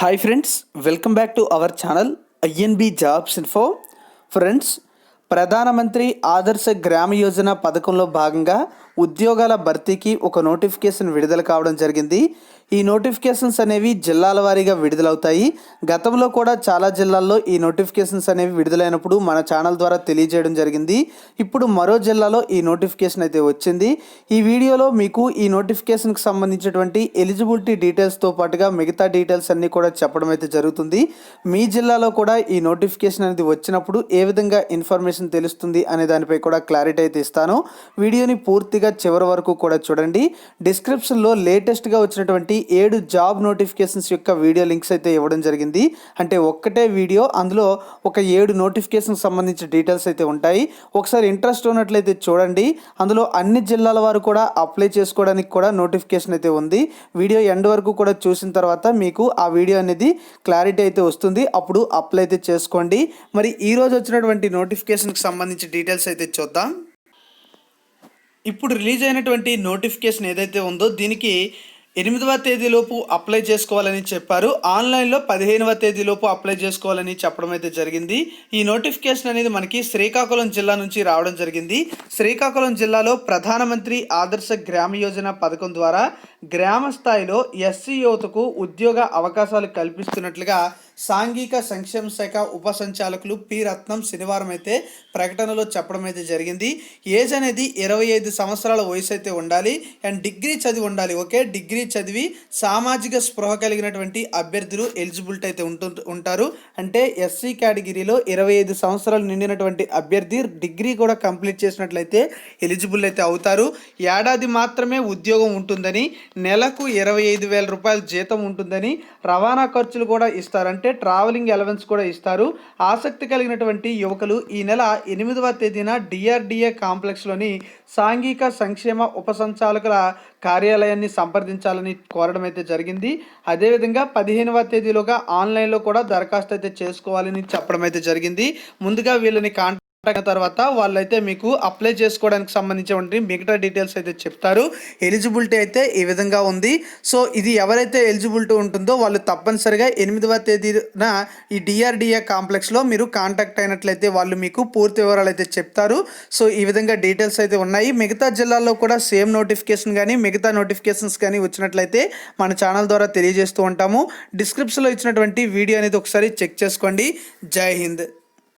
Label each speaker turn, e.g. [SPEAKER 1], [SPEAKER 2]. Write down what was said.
[SPEAKER 1] Hi friends welcome back to our channel INB jobs info friends ప్రధానమంత్రి ఆదర్శ గ్రామ యోజన పథకంలో భాగంగా ఉద్యోగాల భర్తీకి ఒక నోటిఫికేషన్ విడుదల కావడం జరిగింది. ఈ నోటిఫికేషన్స్ అనేవి జిల్లాల వారీగా విడుదలవుతాయి. గతంలో కూడా చాలా జిల్లాల్లో ఈ నోటిఫికేషన్స్ అనేవి విడుదలైనప్పుడు మన ఛానల్ ద్వారా తెలియజేయడం జరిగింది. ఇప్పుడు మరో జిల్లాలో ఈ నోటిఫికేషన్ అయితే వచ్చింది. ఈ వీడియోలో మీకు ఈ నోటిఫికేషన్కి సంబంధించినటువంటి ఎలిజిబిలిటీ డీటెయిల్స్తో పాటుగా మిగతా డీటెయిల్స్ అన్నీ కూడా చెప్పడం అయితే జరుగుతుంది. మీ జిల్లాలో కూడా ఈ నోటిఫికేషన్ అనేది వచ్చినప్పుడు ఏ విధంగా ఇన్ఫర్మేషన్ తెలుస్తుంది అనే దానిపై కూడా క్లారిటీ అయితే ఇస్తాను. వీడియోని పూర్తిగా చివరి వరకు కూడా చూడండి. డిస్క్రిప్షన్లో లేటెస్ట్గా వచ్చినటువంటి ఏడు జాబ్ నోటిఫికేషన్స్ యొక్క వీడియో లింక్స్ అయితే ఇవ్వడం జరిగింది. అంటే ఒక్కటే వీడియో అందులో ఒక ఏడు నోటిఫికేషన్ సంబంధించిన డీటెయిల్స్ అయితే ఉంటాయి. ఒకసారి ఇంట్రెస్ట్ ఉన్నట్లయితే చూడండి. అందులో అన్ని జిల్లాల వారు కూడా అప్లై చేసుకోవడానికి కూడా నోటిఫికేషన్ అయితే ఉంది. వీడియో ఎండ్ వరకు కూడా చూసిన తర్వాత మీకు ఆ వీడియో అనేది క్లారిటీ అయితే వస్తుంది. అప్పుడు అప్లై అయితే చేసుకోండి. మరి ఈ రోజు వచ్చినటువంటి నోటిఫికేషన్కి సంబంధించి డీటెయిల్స్ అయితే చూద్దాం. ఇప్పుడు రిలీజ్ అయినటువంటి నోటిఫికేషన్ ఏదైతే ఉందో దీనికి ఎనిమిదవ తేదీలోపు అప్లై చేసుకోవాలని చెప్పారు. ఆన్లైన్లో పదిహేనవ తేదీలోపు అప్లై చేసుకోవాలని చెప్పడం అయితే జరిగింది. ఈ నోటిఫికేషన్ అనేది మనకి శ్రీకాకుళం జిల్లా నుంచి రావడం జరిగింది. శ్రీకాకుళం జిల్లాలో ప్రధానమంత్రి ఆదర్శ గ్రామ యోజన పథకం ద్వారా గ్రామ స్థాయిలో ఎస్సీ యువతకు ఉద్యోగ అవకాశాలు కల్పిస్తున్నట్లుగా సాంఘిక సంక్షేమ శాఖ ఉప సంచాలకులు పి. రత్నం శనివారం అయితే ప్రకటనలో చెప్పడం అయితే జరిగింది. ఏజ్ అనేది ఇరవై ఐదు సంవత్సరాల వయసు అయితే ఉండాలి. అండ్ డిగ్రీ చదివి ఉండాలి ఓకే? డిగ్రీ చదివి సామాజిక స్పృహ కలిగినటువంటి అభ్యర్థులు ఎలిజిబిలిటీ అయితే ఉంటు ఉంటారు. అంటే ఎస్సీ కేటగిరీలో ఇరవై ఐదు సంవత్సరాలు నిండినటువంటి అభ్యర్థి డిగ్రీ కూడా కంప్లీట్ చేసినట్లయితే ఎలిజిబుల్ అయితే అవుతారు. ఏడాది మాత్రమే ఉద్యోగం ఉంటుందని నెలకు ఇరవై ఐదు వేల రూపాయల జీతం ఉంటుందని రవాణా ఖర్చులు కూడా ఇస్తారు. అంటే ట్రావెలింగ్ అలవెన్స్ కూడా ఇస్తారు. ఆసక్తి కలిగినటువంటి యువకులు ఈ నెల ఎనిమిదవ తేదీన డిఆర్డిఏ కాంప్లెక్స్లోని సాంఘిక సంక్షేమ ఉప సంచాలకుల కార్యాలయాన్ని సంప్రదించాలని కోరడం అయితే జరిగింది. అదేవిధంగా పదిహేనవ తేదీలోగా ఆన్లైన్లో కూడా దరఖాస్తు అయితే చేసుకోవాలని చెప్పడం అయితే జరిగింది. ముందుగా వీళ్ళని కాంటాక్ట్ అయిన తర్వాత వాళ్ళైతే మీకు అప్లై చేసుకోవడానికి సంబంధించినటువంటి మిగతా డీటెయిల్స్ అయితే చెప్తారు. ఎలిజిబిలిటీ అయితే ఈ విధంగా ఉంది. సో ఇది ఎవరైతే ఎలిజిబిలిటీ ఉంటుందో వాళ్ళు తప్పనిసరిగా ఎనిమిదవ తేదీన ఈ డిఆర్డిఏ కాంప్లెక్స్లో మీరు కాంటాక్ట్ అయినట్లయితే వాళ్ళు మీకు పూర్తి వివరాలు అయితే చెప్తారు. సో ఈ విధంగా డీటెయిల్స్ అయితే ఉన్నాయి. మిగతా జిల్లాల్లో కూడా సేమ్ నోటిఫికేషన్ కానీ మిగతా నోటిఫికేషన్స్ కానీ వచ్చినట్లయితే మన ఛానల్ ద్వారా తెలియజేస్తూ ఉంటాము. డిస్క్రిప్షన్లో ఇచ్చినటువంటి వీడియో అనేది ఒకసారి చెక్ చేసుకోండి. జై హింద్.